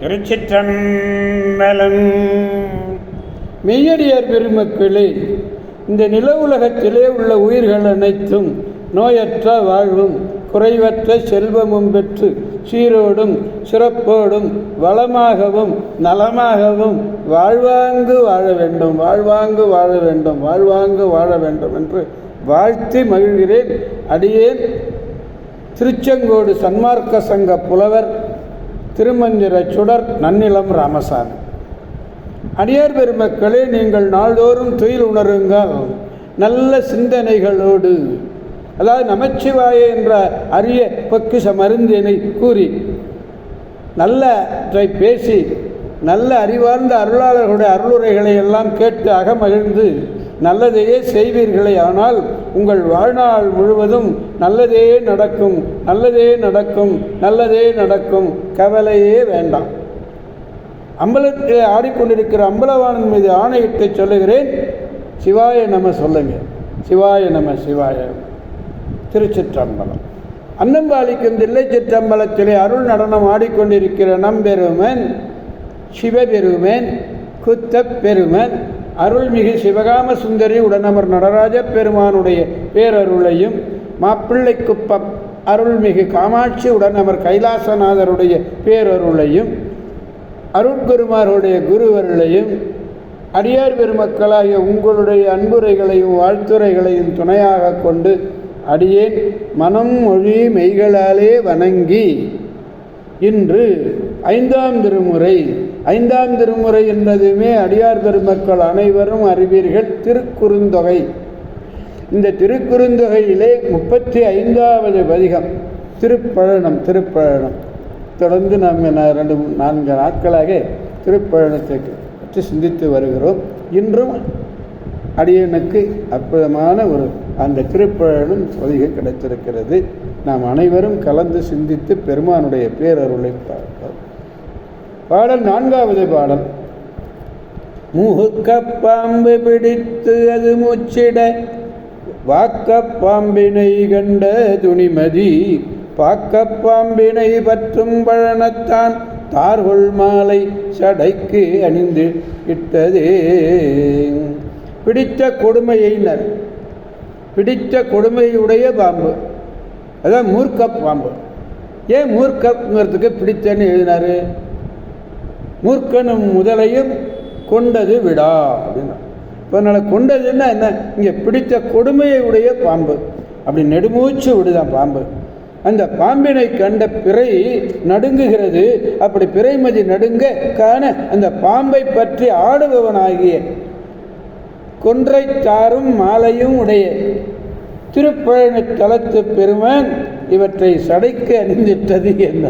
திருச்சிற்றம்பலம். மெய்யடியார் பெருமக்களே இந்த நில உலகத்திலே உள்ள உயிர்கள் அனைத்தும் நோயற்ற வாழ்வும் குறைவற்ற செல்வமும் பெற்று சீரோடும் சிறப்போடும் வளமாகவும் நலமாகவும் வாழ்வாங்கு வாழ வேண்டும் வாழ்வாங்கு வாழ வேண்டும் வாழ்வாங்கு வாழ வேண்டும் என்று வாழ்த்தி மகிழ்கிறேன். அடியேன் திருச்செங்கோடு சன்மார்க்க சங்க புலவர் திருமந்திர சுடர் நன்னிலம் ராமசாமி. அடியார் பெருமக்களே நீங்கள் நாள்தோறும் துயில் உணருங்கள். நல்ல சிந்தனைகளோடு. அதாவது நமச்சிவாய என்ற அரிய பொக்கிஷ மருந்தினை கூறி நல்ல பேசி நல்ல அறிவார்ந்த அருளாளர்களுடைய அருளுரைகளை எல்லாம் கேட்டு அகமகிழ்ந்து நல்லதையே செய்வீர்களே ஆனால் உங்கள் வாழ்நாள் முழுவதும் நல்லதே நடக்கும் நல்லதே நடக்கும் நல்லதே நடக்கும். கவலையே வேண்டாம். அம்பலத்தில் ஆடிக்கொண்டிருக்கிற அம்பலவாணன் மீது ஆணையிட்டு சொல்லுகிறேன். சிவாய நம சொல்லுங்க. சிவாய நம சிவாய. திருச்சிற்றம்பலம். அன்னம்பாளிக்கும் தில்லை சிற்றம்பலத்திலே அருள் நடனம் ஆடிக்கொண்டிருக்கிற நம்பெருமன் சிவபெருமன் குத்தப் பெருமன் அருள்மிகு சிவகாம சுந்தரி உடனமர் நடராஜ பெருமானுடைய பேரருளையும் மாப்பிள்ளைக்குப்பம் அருள்மிகு காமாட்சி உடனமர் கைலாசநாதருடைய பேரருளையும் அருட்குருமாருடைய குருவருளையும் அடியார் பெருமக்களாகிய உங்களுடைய அன்புரைகளையும் வாழ்த்துரைகளையும் துணையாக கொண்டு அடியேன் மனம் மொழி மெய்களாலே வணங்கி இன்று ஐந்தாம் திருமுறை ஐந்தாம் திருமுறை என்பதுமே அடியார் பெருமக்கள் அனைவரும் அறிவீர்கள் திருக்குறுந்தொகை. இந்த திருக்குறுந்தொகையிலே முப்பத்தி ஐந்தாவது பதிகம் திருப்பழனம் திருப்பழனம். தொடர்ந்து நாம் ரெண்டு நான்கு நாட்களாக திருப்பழனத்தை பற்றி சிந்தித்து வருகிறோம். இன்றும் அடியனுக்கு அற்புதமான ஒரு அந்த திருப்பழனும் பொதிகை கிடைத்திருக்கிறது. நாம் அனைவரும் கலந்து சிந்தித்து பெருமானுடைய பேரருளை பாடல் நான்காவது பாடல். முகுக்க பாம்பு பிடித்து அது மூச்சிட வாக்க பாம்பினை கண்ட துணிமதி பாக்க பாம்பினை பற்றும் பழனத்தான் தார்கொள் மாலை சடைக்கு அணிந்து இட்டதே. பிடித்த கொடுமையினர் பிடித்த கொடுமையுடைய பாம்பு. அதான் மூர்க்க பாம்பு ஏன் மூர்க்கங்கிறதுக்கு பிடித்தன்னு எழுதினாரு? மூர்க்கனும் முதலையும் கொண்டது விடா அப்படின்னா. இப்போ அதனால் கொண்டதுன்னா என்ன? இங்கே பிடித்த கொடுமையை உடைய பாம்பு. அப்படி நெடுமூச்சு விடுதான் பாம்பு. அந்த பாம்பினை கண்ட பிறை நடுங்குகிறது. அப்படி பிறைமதி நடுங்க காண அந்த பாம்பை பற்றி ஆடுபவனாகிய கொன்றை தாரும் மாலையும் உடைய திருப்பழனி தலத்து பெருமான் இவற்றை சடைக்கு அணிந்திட்டது என்ன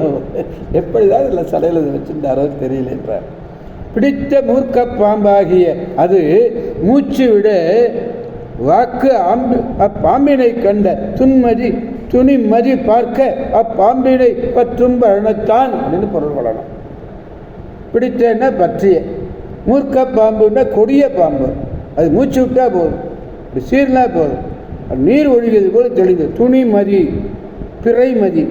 எப்படிதான் இதில் சடையில் வச்சுட்டாரோ தெரியல என்றார் பிடித்த மூர்க்க பாம்பாகிய அது மூச்சு விட வாக்கு ஆம்பு அப்பாம்பினை கண்ட துன்மதி துணி மதி பார்க்க அப்பாம்பினை பற்றும் பழனத்தான் அப்படின்னு பொருள் கொள்ளணும். பிடித்தன்னா பற்றிய. மூர்க்க பாம்புன்னா கொடிய பாம்பு. அது மூச்சு விட்டால் போதும். இப்படி சீர்னா போதும். நீர் ஒழுகியது போல தெளிந்து துணி மதி பிறை மதி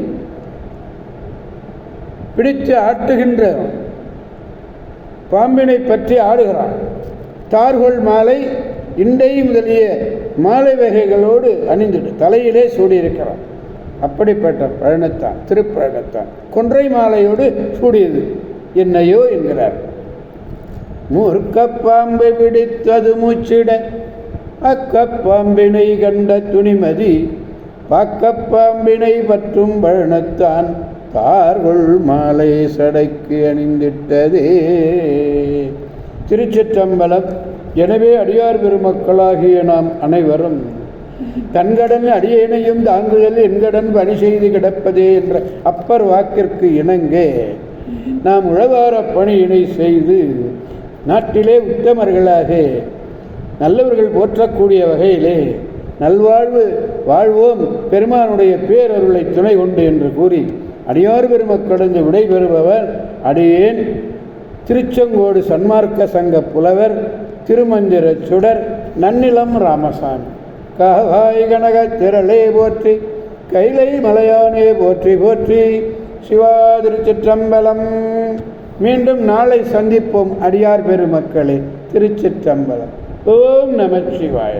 பிடித்து ஆட்டுகின்ற பாம்பினை பற்றி ஆடுகிறான். தார்கொள் மாலை இண்டை முதலிய மாலை வகைகளோடு அணிந்துட்டு தலையிலே சூடியிருக்கிறான். அப்படிப்பட்ட பழனத்தான் திருப்பழனத்தான் கொன்றை மாலையோடு சூடியது. என்னையோ என்கிறார். மூர்க்கப்பாம்பை பிடித்தது மூச்சிட அக்கப்பாம்பினை கண்ட துணிமதி பாக்கப்பாம்பினை பற்றும் பழனத்தான் கார்கொள் மாலை சடைக்கு அணிந்திட்டதே. திருச்சிற்றம்பலம் எனவே அடியார் பெருமக்களாகிய நாம் அனைவரும் தன்கடன் அடியேனையும் தாங்குதல் என்கடன் பணி செய்து கிடப்பதே என்ற அப்பர் வாக்கிற்கு இணங்க நாம் உழவார பணியினை செய்து நாட்டிலே உத்தமர்களாக நல்லவர்கள் போற்றக்கூடிய வகையிலே நல்வாழ்வு வாழ்வோம். பெருமானுடைய பேரருளை துணை கொண்டு என்று கூறி அடியார் பெருமக்கடைந்து விடைபெறுபவர் அடியேன் திருச்செங்கோடு சன்மார்க்க சங்க புலவர் திருமந்திர சுடர் நன்னிலம் ராமசாமி. காவாய் கனக திரளே போற்றி கைலை மலையானே போற்றி போற்றி. சிவா திருச்சிற்றம்பலம். மீண்டும் நாளை சந்திப்போம் அடியார் பெருமக்களே திருச்சிற்றம்பலம். ஓம் நமச்சிவாய